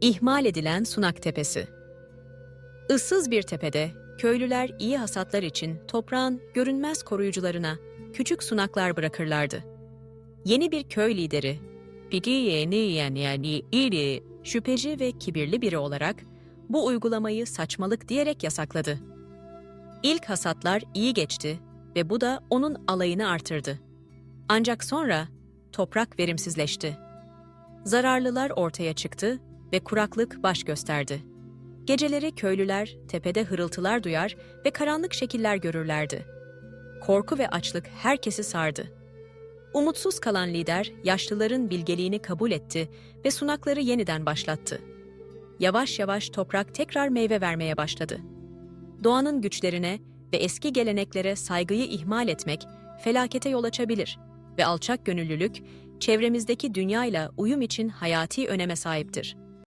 İhmal edilen Sunak Tepesi Issız bir tepede köylüler iyi hasatlar için toprağın görünmez koruyucularına küçük sunaklar bırakırlardı. Yeni bir köy lideri, yani şüpheci ve kibirli biri olarak bu uygulamayı saçmalık diyerek yasakladı. İlk hasatlar iyi geçti ve bu da onun alayını artırdı. Ancak sonra toprak verimsizleşti. Zararlılar ortaya çıktı ve kuraklık baş gösterdi. Geceleri köylüler tepede hırıltılar duyar ve karanlık şekiller görürlerdi. Korku ve açlık herkesi sardı. Umutsuz kalan lider yaşlıların bilgeliğini kabul etti ve sunakları yeniden başlattı. Yavaş yavaş toprak tekrar meyve vermeye başladı. Doğanın güçlerine ve eski geleneklere saygıyı ihmal etmek felakete yol açabilir ve alçak gönüllülük çevremizdeki dünyayla uyum için hayati öneme sahiptir.